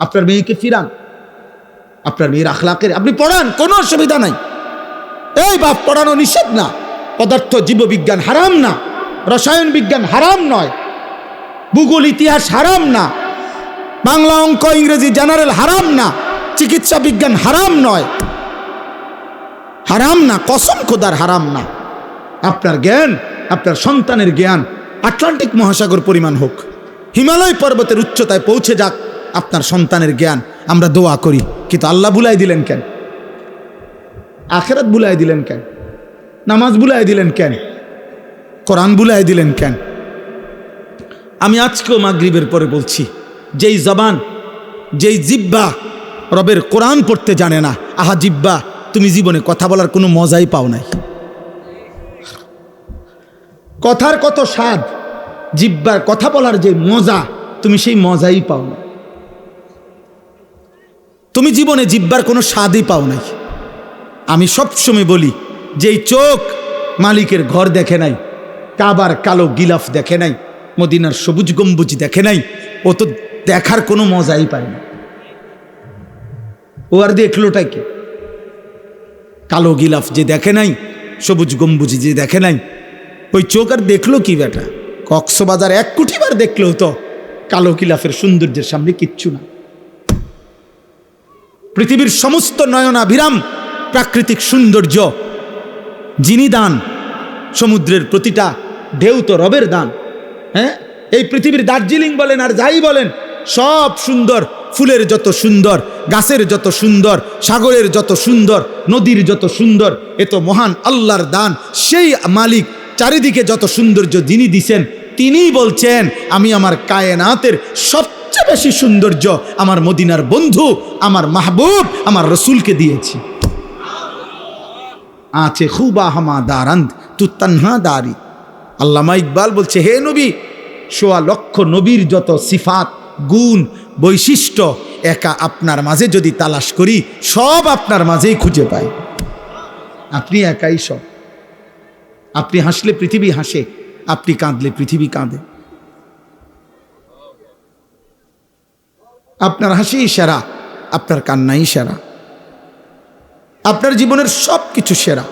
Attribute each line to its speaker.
Speaker 1: আপনার মেয়েকে ফিরান। আপনার মেয়ের আখলাকের আপনি পড়ান, কোনো অসুবিধা নাই। এই বাপ, পড়ানো নিষেধ না। পদার্থ, জীববিজ্ঞান হারাম না। রসায়ন বিজ্ঞান হারাম নয়। ভূগোল, ইতিহাস হারাম না। বাংলা অঙ্ক, ইংরেজি জেনারেল হারাম না। চিকিৎসা বিজ্ঞান হারাম নয়। হারাম না, কসম খোদার হারাম না। আপনার জ্ঞান, আপনার সন্তানের জ্ঞান আটলান্টিক মহাসাগর পরিমাণ হোক। হিমালয় পর্বতের উচ্চতায় পৌঁছে যাক। আপনার সন্তানের জ্ঞান, আমরা দোয়া করি। কিন্তু আল্লাহ বুলাই দিলেন কেন? আখেরাত বুলাই দিলেন কেন? নামাজ বুলাই দিলেন কেন? কোরআন বুলাই দিলেন কেন? আমি আজকেও মাগরিবের পরে বলছি, যেই জবান, যেই জিব্বা রবের কোরআন পড়তে জানে না, আহা জিব্বা, তুমি জীবনে কথা বলার কোনো মজাই পাও নাই। কথার কত স্বাদ, জিব্বার কথা বলার যে মজা, তুমি সেই মজাই পাও না তুমি জীবনে জিব্বার কোনো স্বাদই পাও নাই। আমি সবসময় বলি, যেই চোখ মালিকের ঘর দেখে নাই, কাবার কালো গিলাফ দেখে নাই, মদিনার সবুজ গম্বুজ দেখে নাই, ও তো দেখার কোনো মজাই পায় না। ও আর দেখলোটাই কে? কালো গিলাফ যে দেখে নাই, সবুজ গম্বুজি যে দেখে নাই, ওই চোখ আর দেখল কি বেটা? কক্সবাজার এক কোটিবার দেখল তো কালো গিলাফের সৌন্দর্যের সামনে কিচ্ছু না। পৃথিবীর সমস্ত নয়নাভিরাম প্রাকৃতিক সৌন্দর্য, যিনি দান, সমুদ্রের প্রতিটা ঢেউ তো রবের দান। হ্যাঁ? এই পৃথিবীর দার্জিলিং বলেন আর যাই বলেন, সব সুন্দর, ফুলের যত সুন্দর, গাছের যত সুন্দর, সাগরের যত সুন্দর, নদীর যত সুন্দর, এ তো মহান আল্লাহর দান। সেই মালিক চারিদিকে যত সৌন্দর্য যিনি দিছেন, তিনিই বলছেন, আমি আমার কায়নাতের সবচেয়ে বেশি সৌন্দর্য আমার মদিনার বন্ধু, আমার মাহবুব, আমার রসুলকে দিয়েছি। আছে খুবা হামা দারান্ত তু তান্হা দারি। আল্লামা ইকবাল বলছে, হে নবী, সোয়া লক্ষ নবীর যত সিফাত, গুণ, বৈশিষ্ট্য, একা আপনার মাঝে যদি তালাশ করি, সব আপনার মাঝেই খুঁজে পাই। আপনি একাই সব। আপনি হাসলে পৃথিবী হাসে, আপনি কাঁদলে পৃথিবী কাঁদে। আপনার হাসি সেরা আপনার কান্নাই সেরা আপনার জীবনের সব কিছু সেরা।